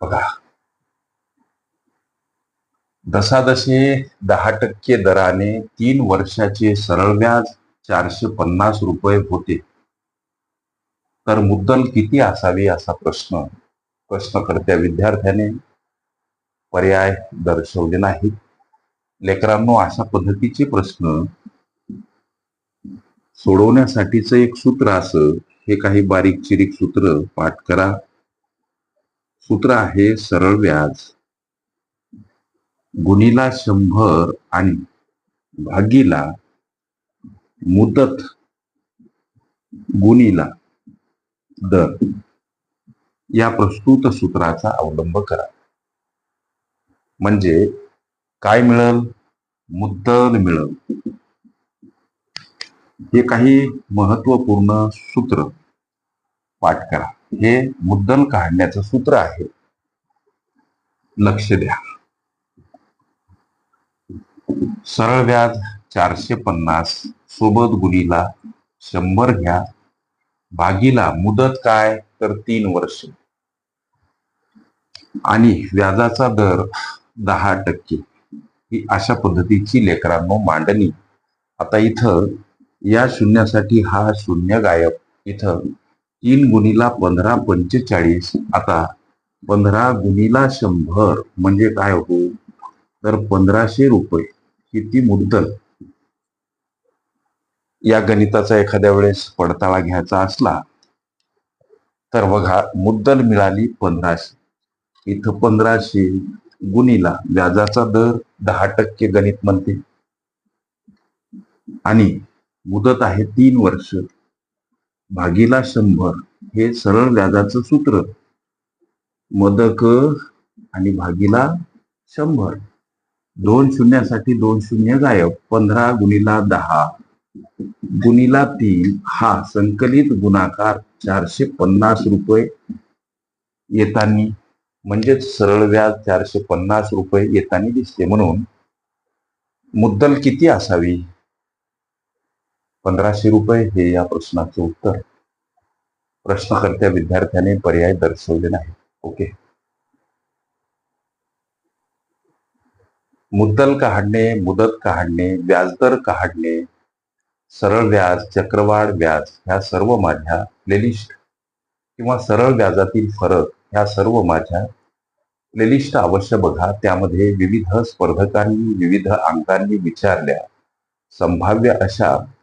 बघा. दसादशे दहा टक्के दराने तीन वर्षाचे सरळ व्याज चारशे पन्नास रुपये होते. तर मुद्दल किती असावी असा प्रश्न प्रश्नकर्त्या विद्यार्थ्याने पर्याय दर्शवले नाहीत. लेकरांनो अशा पद्धतीचे प्रश्न सोडवण्यासाठीचं एक सूत्र असं हे काही बारीक चिरीक सूत्र पाठ करा. सूत्र आहे सरळ व्याज. गुणीला शंभर आणि भागीला मुदत गुणीला दर. या प्रस्तुत सूत्राचा अवलंब करा. म्हणजे काय मिळेल? मुद्दल मिळेल. हे काही महत्त्वपूर्ण सूत्र पाठ करा. हे मुद्दल काढण्याचं सूत्र आहे. लक्ष द्या. सरळ व्याज चारशे पन्नास सोबत गुणीला शंभर घ्या. भागीला मुदत काय तर तीन वर्ष. आणि व्याजाचा दर दहा टक्के. ही अशा पद्धतीची लेकरांनो मांडणी. आता इथं या शून्यासाठी हा शून्य गायब. इथं तीन गुणीला पंधरा पंचेचाळीस. आता पंधरा गुणीला शंभर म्हणजे काय हो? तर पंधराशे रुपये. किती मुद्दल. या गणिताचा एखाद्या वेळेस पडताळा घ्यायचा असला तर बघा मुद्दल मिळाली पंधराशे. इथं पंधराशे गुणीला व्याजाचा दर दहा टक्के गणित म्हणते. आणि मुदत आहे तीन वर्ष. भागीला शंभर हे सरळ व्याजाचं सूत्र. मदक आणि भागीला शंभर. दोन शून्यासाठी दोन शून्य गायब. पंधरा गुणीला दहा. गुणीला तीन. हा संकलित गुणाकार चारशे पन्नास रुपये येतानी. म्हणजेच सरळ व्याज चारशे पन्नास रुपये येतानी दिसते. म्हणून मुद्दल किती असावी? पंधराशे रुपये हे या प्रश्नाचं उत्तर प्रश्नकर्त्या विद्यार्थ्याने पर्याय दर्शवले नाही ओके. मुद्दल काढणे मुदत काढणे व्याजदर काढणे सरळ व्याज चक्रवाढ व्याज ह्या सर्व माझ्या प्लेलिस्ट किंवा सरळ व्याजातील फरक ह्या सर्व माझ्या प्लेलिस्ट अवश्य बघा. त्यामध्ये विविध स्पर्धकांनी विविध अंकांनी विचारल्या. संभाव्य अशा